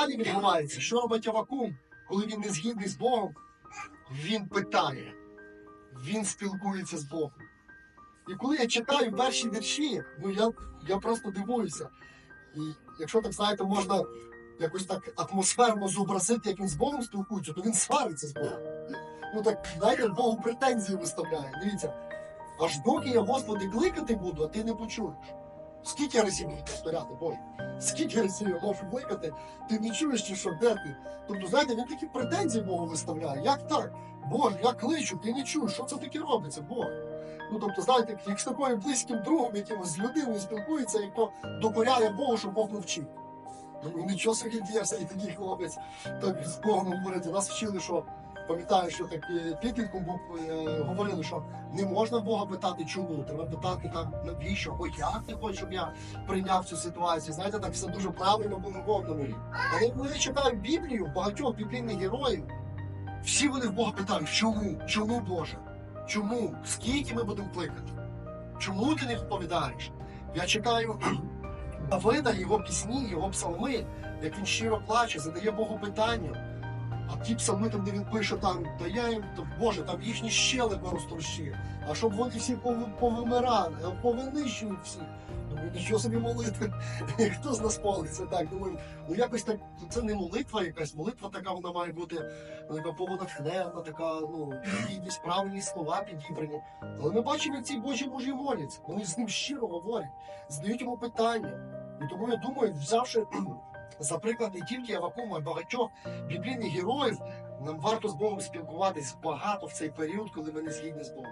далі відбувається? Що робить Авакум, коли він не згідний з Богом? Він питає, він спілкується з Богом. І коли я читаю перші вірші, ну я, я просто дивуюся. І якщо так знаєте, можна якось так атмосферно зобразити, як він з Богом спілкується, то він свариться з Богом. Ну так, знаєте, Богу претензії виставляє. Дивіться, аж доки я Господи кликати буду, а ти не почуєш. Скільки разів мені повторяти, Боже? Скільки разів я можу кликати, ти не чуєш чи що, де ти? Тобто, знаєте, він такі претензії Богу виставляє. Як так? Боже, я кличу, ти не чуєш, що це таке робиться, Боже? Ну тобто, знаєте, як з такою близьким другом, якимось з людиною спілкується, як то докоряє Богу, щоб Бог навчив. Думаю, нічого собі діявся, і такий хлопець так з Богом говорити. Нас вчили, що пам'ятаю, що так е, підлітком був е, говорили, що не можна Бога питати, чому. Треба питати там навіщо, хоч як ти хочеш, щоб я прийняв цю ситуацію. Знаєте, так все дуже правильно було вовнено. Але коли я читаю Біблію, багатьох біблійних героїв, всі вони в Бога питають, чому? Чому Боже? Чому? Скільки ми будемо кликати? Чому ти не відповідаєш? Я читаю Давида, його пісні, його псалми, як він щиро плаче, задає Богу питання. А ті псалми, там, де він пише, там, та я їм, то, Боже, там їхні щелепи розтрощи, а щоб вони всі повимирали, повинищують всі. Думаю, нічого собі молитви. Хто з нас молиться так? Думаю, ну якось так, це не молитва якась, молитва така, вона має бути ну, така повнотхненна, така, ну, якісь правильні слова підібрані. Але ми бачимо, як ці Божі мужі моляться. Вони з ним щиро говорять, задають йому питання. І тому я думаю, взявши за приклад не тільки Авакума, а багатьох біблійних героїв, нам варто з Богом спілкуватись багато в цей період, коли ми не згідні з Богом.